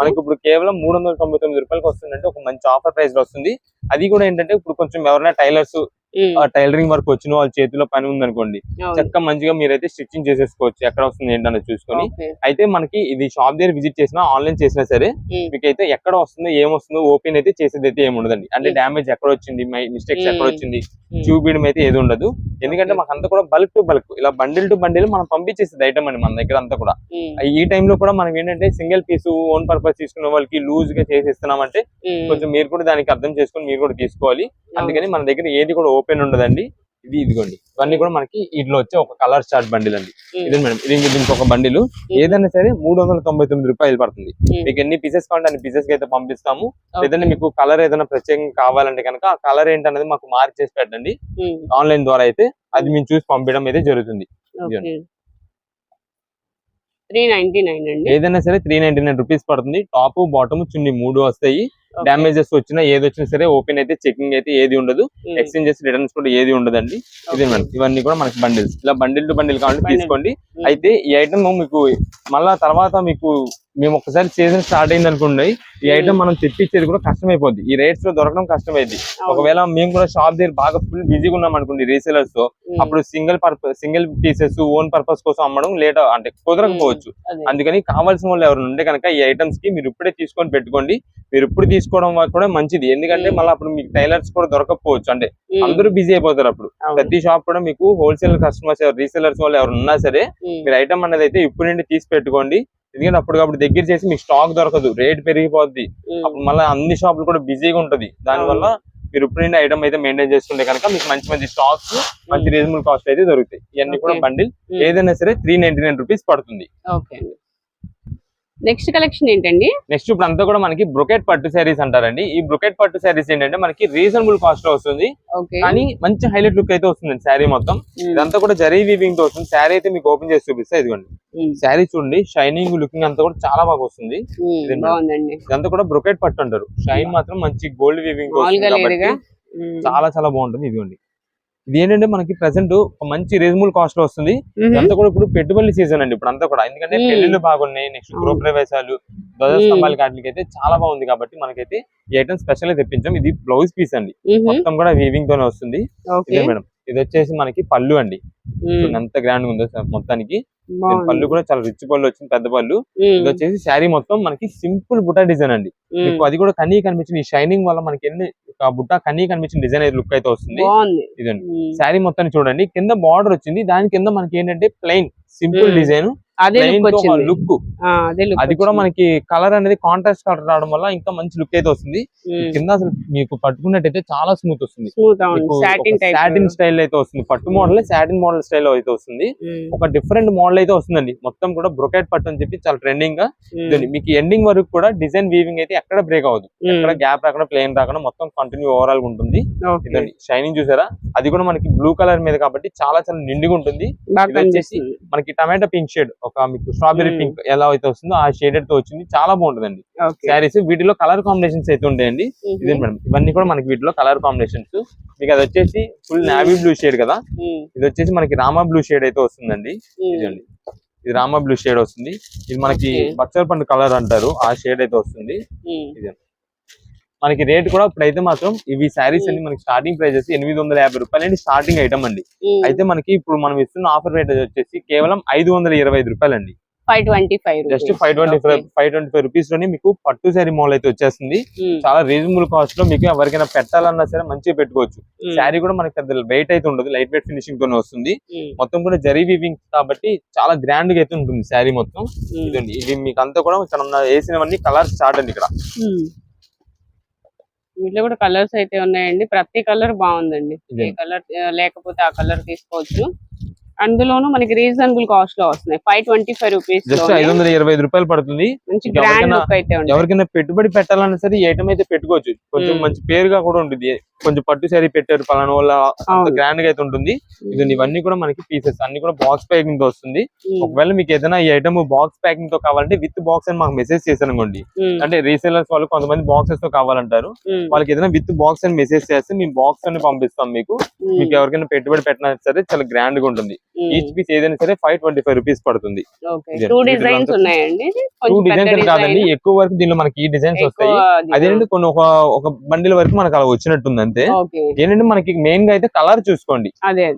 మనకి ఇప్పుడు కేవలం మూడు వందల తొంభై తొమ్మిది రూపాయలకి వస్తుందంటే ఒక మంచి ఆఫర్ ప్రైస్లో వస్తుంది. అది కూడా ఏంటంటే ఇప్పుడు కొంచెం ఎవరైనా టైలర్స్ టైలరింగ్ వర్క్ వచ్చిన వాళ్ళ చేతిలో పని ఉందనుకోండి అవును. చక్కగా మంచిగా మీరైతే స్టిచ్చింగ్ చేసేసుకోవచ్చు ఎక్కడ వస్తుంది ఏంటన్నది చూసుకొని. అయితే మనకి ఇది షాప్ దగ్గర విజిట్ చేసినా ఆన్లైన్ చేసినా సరే ఉమ్, మీకు అయితే ఎక్కడ వస్తుందో ఏం వస్తుందో ఓపెన్ అయితే చేసేది అయితే ఏమి ఉండదండి అంటే. డ్యామేజ్ ఎక్కడ వచ్చింది మిస్టేక్స్ ఎక్కడ. వచ్చింది చూపించడం అయితే ఏది ఉండదు. ఎందుకంటే Okay. మాకు అంతా కూడా బల్క్ టు బల్క్ ఇలా బండిల్ టు బండిల్ మనం పంపించేసేది ఐటమ్ అండి మన దగ్గర అంతా కూడా. ఈ time లో కూడా మనం ఏంటంటే సింగిల్ పీస్ ఓన్ పర్పస్ తీసుకున్న వాళ్ళకి లూజ్గా చేసేస్తున్నామంటే ఉమ్, కొంచెం మీరు కూడా దానికి అర్థం చేసుకొని మీరు కూడా తీసుకోవాలి. అందుకని మన దగ్గర ఏది కూడా ఓపెన్ ఉండదండి. ఇది ఇదిగోండి. ఇవన్నీ కూడా మనకి ఇట్లా వచ్చే ఒక కలర్ చార్ట్ బండిల్ అండి ఇది మేడం ఇది దీనికి ఒక బండిల్. ఏదైనా సరే మూడు వందల తొంభై తొమ్మిది రూపాయలు పడుతుంది. ఉమ్, మీకు ఎన్ని పీసెస్ కావాలంటే అన్ని పీసెస్ అయితే పంపిస్తాము. లేదంటే మీకు కలర్ ఏదైనా ప్రత్యేకంగా కావాలంటే కనుక ఆ కలర్ ఏంటనేది మాకు మార్క్ చేసి పెట్టండి. ఉమ్, ఆన్లైన్ ద్వారా అయితే అది మేము చూసి పంపించడం అయితే జరుగుతుంది. త్రీ నైన్టీ నైన్ అండి. ఏదైనా సరే త్రీ నైన్టీ నైన్ రూపీస్ పడుతుంది. టాప్ బాటమ్ చున్ని మూడు వస్తాయి. ఓకే. డ్యామేజెస్ వచ్చినా ఏది వచ్చినా సరే ఓపెన్ అయితే చెకింగ్ అయితే ఏది ఉండదు. ఎక్స్చేంజెస్ రిటర్న్స్ కూడా ఏది ఉండదండి. ఇది. మేడం. ఇవన్నీ కూడా మనకి బండిల్స్. ఇలా బండిల్ టు బండిల్ కావాలంటే. తీసుకోండి. అయితే ఈ ఐటమ్ మీకు మళ్ళా తర్వాత మీకు మేము ఒకసారి సీజన్ స్టార్ట్ అయింది అనుకోండి ఈ. ఐటమ్ మనం తెప్పించేది కూడా కష్టమైపోద్ది. ఈ రేట్స్లో దొరకడం కష్టమైంది. ఒకవేళ మేము కూడా షాప్ దగ్గర బాగా ఫుల్ బిజీగా ఉన్నాం అనుకోండి రీసేలర్స్తో అప్పుడు single purpose single pieces own purpose కోసం అమ్మడం లేట్ అంటే కుదరకపోవచ్చు. అదే. అందుకని కావాల్సిన వాళ్ళు ఎవరు ఉంటే కనుక ఈ ఐటమ్స్కి మీరు ఇప్పుడే తీసుకొని పెట్టుకోండి. మీరు ఇప్పుడు తీసుకోవడం కూడా మంచిది. ఎందుకంటే. మళ్ళీ అప్పుడు మీకు టైలర్స్ కూడా దొరకకపోవచ్చు అంటే అందరూ బిజీ అయిపోతారు అప్పుడు. ప్రతి షాప్ కూడా మీకు హోల్సేల్ కస్టమర్స్ రీసేలర్స్ వాళ్ళు ఎవరు ఉన్నా సరే మీరు ఐటమ్ అనేది అయితే ఇప్పుడు నుండి తీసి పెట్టుకోండి. ఎందుకంటే అప్పటికప్పుడు దగ్గర చేసి మీకు స్టాక్ దొరకదు. రేట్ పెరిగిపోద్ది. అప్పుడు మళ్ళీ అన్ని షాపులు కూడా బిజీగా ఉంటది. దానివల్ల మీరు ఇప్పుడు ఐటమ్ అయితే మెయింటైన్ చేసుకుంటే కనుక మీకు మంచి మంచి స్టాక్స్ మంచి రీజనబుల్ కాస్ట్ అయితే దొరుకుతాయి. ఇవన్నీ కూడా. బండిల్ ఏదైనా సరే త్రీ నైన్టీ నైన్ రూపీస్ పడుతుంది నెక్స్ట్ కలెక్షన్ ఏంటండి? నెక్స్ట్ ఇప్పుడు అంతా కూడా మనకి బ్రొకెట్ పట్టు శారీస్ అంటారండి. ఈ బ్రొకెట్ పట్టు శారీస్ ఏంటంటే మనకి రీజనబుల్ కాస్ట్లో వస్తుంది. కానీ మంచి హైలైట్ లుక్ అయితే వస్తుంది శారీ మొత్తం. ఉమ్, ఇదంతా కూడా జరీ వీవింగ్తో వస్తుంది. శారీ అయితే మీకు ఓపెన్ చేసి చూపిస్తా ఇదిగోండి. శారీ చూడండి షైనింగ్ లుకింగ్ అంతా కూడా చాలా బాగా వస్తుంది. బాగుందండి. ఇదంతా కూడా బ్రొకెట్ పట్టు అంటారు. షైన్ మాత్రం మంచి గోల్డ్ వీవింగ్ చాలా చాలా బాగుంటుంది. ఇదిగోండి. ఇది ఏంటంటే మనకి ప్రెసెంట్ ఒక మంచి రీజనబుల్ కాస్ట్లో వస్తుంది. ఇదంతా కూడా ఇప్పుడు పెట్టుబడి సీజన్ అండి ఇప్పుడు అంతా కూడా. ఎందుకంటే. పెళ్ళిళ్ళు బాగున్నాయి నెక్స్ట్ గృహ. ప్రవేశాలు ధ్వజస్తంభాలకి వాటికి అయితే చాలా బాగుంది కాబట్టి మనకైతే ఈ ఐటమ్ స్పెషల్ తెప్పించాం. ఇది బ్లౌజ్ పీస్ అండి. మొత్తం కూడా వీవింగ్ తోనే వస్తుంది. మేడం. ఇది వచ్చేసి మనకి పళ్ళు అండి. ఎంత గ్రాండ్ ఉందో మొత్తానికి. పళ్ళు కూడా చాలా రిచ్ పళ్ళు వచ్చింది పెద్ద పళ్ళు. ఇది వచ్చేసి శారీ మొత్తం మనకి సింపుల్ బుటా డిజైన్ అండి. మీకు అది కూడా కనీ కనిపించిన ఈ షైనింగ్ వల్ల మనకి ఎన్ని బుట్ట కనీ కనిపించిన డిజైన్ అయితే లుక్ అయితే వస్తుంది. ఇదండి. శారీ మొత్తాన్ని చూడండి. కింద బార్డర్ వచ్చింది. దాని కింద మనకి ఏంటంటే ప్లెయిన్ సింపుల్. డిజైన్. అదే లుక్ అదే కూడా మనకి కలర్ అనేది కాంట్రాస్ట్ కలర్ రావడం వల్ల ఇంకా మంచి లుక్ అయితే వస్తుంది. కింద అసలు మీకు పట్టుకున్నట్టయితే చాలా స్మూత్ వస్తుంది. సాటిన్ స్టైల్ అయితే వస్తుంది. పట్టు మోడల్ సాటిన్ మోడల్ స్టైల్ అయితే వస్తుంది. ఒక డిఫరెంట్ మోడల్ అయితే వస్తుందండి. మొత్తం కూడా బ్రొకెట్ పట్టు అని చెప్పి చాలా ట్రెండింగ్గా. మీకు ఎండింగ్ వరకు కూడా డిజైన్ వీవింగ్ అయితే ఎక్కడ బ్రేక్ అవ్వదు. ఎక్కడ గ్యాప్ రాకుండా ప్లేన్ రాకుండా మొత్తం కంటిన్యూ ఓవరాల్గా ఉంటుంది. షైనింగ్ చూసారా? అది కూడా మనకి బ్లూ కలర్ మీద కాబట్టి చాలా చాలా నిండుగా ఉంటుంది. వచ్చేసి మనకి టమాటా పింక్ షేడ్ ఒక మీకు స్ట్రాబెరీ. పింక్ ఎలా అయితే వస్తుందో ఆ షేడెడ్తో వచ్చింది. చాలా బాగుంటుందండి. శారీస్ వీటిలో కలర్ కాంబినేషన్స్ అయితే ఉంటాయండి. ఇదే మేడం. ఇవన్నీ కూడా మనకి వీటిలో కలర్ కాంబినేషన్స్ మీకు అది వచ్చేసి ఫుల్ నావీ బ్లూ షేడ్ కదా? ఇది వచ్చేసి మనకి రామా బ్లూ షేడ్ అయితే వస్తుందండి. ఇదండి ఇది రామా బ్లూ షేడ్ వస్తుంది. ఇది మనకి. బచ్చల పండు కలర్ అంటారు. ఆ షేడ్ అయితే వస్తుంది. మనకి రేట్ కూడా ఇప్పుడైతే మాత్రం ఇవి శారీస్ అన్ని మనకి స్టార్టింగ్ ప్రైజెస్ ఎనిమిది వందల యాభై రూపాయలు అండి స్టార్టింగ్ ఐటమ్ అండి. అయితే మనకి ఇప్పుడు మనం ఇస్తున్న ఆఫర్ రేట్ వచ్చేసి కేవలం ఐదు వందల ఇరవై ఐదు రూపాయలు అండి five twenty five just five twenty five five twenty five రూపీస్లోని మీకు పట్టు శారీ మోల్ అయితే వచ్చేస్తుంది. చాలా రీజనబుల్ కాస్ట్లో మీకు ఎవరికైనా పెట్టాలన్నా సరే మంచిగా పెట్టుకోవచ్చు. శారీ కూడా మనకి పెద్ద వెయిట్ అయితే ఉండదు లైట్ వెయిట్ ఫినిషింగ్ తోనే వస్తుంది. మొత్తం కూడా జరీ వీవింగ్ కాబట్టి చాలా గ్రాండ్గా అయితే ఉంటుంది శారీ మొత్తం. ఇదండి. ఇది మీకు అంతా కూడా మనం వేసినవన్నీ కలర్ స్టార్ట్ అండి ఇక్కడ. వీటిలో కూడా కలర్స్ అయితే ఉన్నాయండి. ప్రతి కలర్ బాగుందండి. ఏ కలర్ లేకపోతే ఆ కలర్ తీసుకోవచ్చు. అందులోనూ మనకి రీజనబుల్ కాస్ట్లో వస్తున్నాయి. ఫైవ్ ట్వంటీ ఫైవ్ రూపీస్ ఐదు వందల ఇరవై ఐదు రూపాయలు పడుతుంది. మంచి గ్రాండ్ లుక్ అయితే ఎవరికైనా పెట్టుబడి పెట్టాలన్నా సరే ఐటమ్ అయితే పెట్టుకోవచ్చు. కొంచెం. మంచి పేరుగా కూడా ఉంటుంది కొంచెం పట్టు శారీ పెట్టారు పలానా వాళ్ళ. గ్రాండ్గా అయితే ఉంటుంది. ఇది ఇవన్నీ కూడా మనకి పీసెస్ అన్ని కూడా బాక్స్ ప్యాకింగ్తో వస్తుంది. ఒకవేళ మీకు ఏదైనా ఈ ఐటమ్ బాక్స్ ప్యాకింగ్తో కావాలంటే విత్ బాక్స్ అని మాకు మెసేజ్ చేశారు అనుకోండి. అంటే రీసేలర్స్ వాళ్ళు కొంతమంది బాక్సెస్తో కావాలంటారు. వాళ్ళకి ఏదైనా విత్ బాక్స్ అని మెసేజ్ చేస్తే మేము బాక్స్ అని పంపిస్తాం మీకు. మీకు ఎవరికైనా పెట్టుబడి పెట్టినా సరే చాలా గ్రాండ్గా ఉంటుంది. ఈచ్ పీస్ ఏదైనా సరే ఫైవ్ ట్వంటీ ఫైవ్ రూపీస్ పడుతుంది. టూ డిజైన్స్ కాదండి. ఎక్కువ వరకు దీనిలో మనకి ఈ డిజైన్స్ వస్తాయి. అదేంటి? కొన్ని ఒక ఒక బండిల్ వరకు మనకు అలా వచ్చినట్టుంది అంతే ఏంటంటే మనకి మెయిన్గా అయితే కలర్ చూసుకోండి.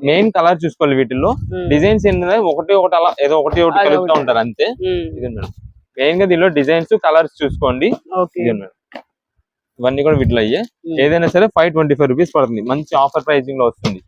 మెయిన్ కలర్ చూసుకోవాలి వీటిల్లో. డిజైన్స్ ఏంటంటే ఒకటి ఒకటి అలా ఏదో ఒకటి ఒకటి కలుపుతూ. ఉంటారు అంతే. ఉమ్, ఇది మేడం. మెయిన్గా దీనిలో డిజైన్స్ కలర్స్ చూసుకోండి. ఇది మేడం. ఇవన్నీ కూడా వీటిలో అయ్యే. ఉమ్, ఏదైనా సరే ఫైవ్ ట్వంటీ ఫైవ్ రూపీస్ పడుతుంది. మంచి ఆఫర్ ప్రైసింగ్లో వస్తుంది.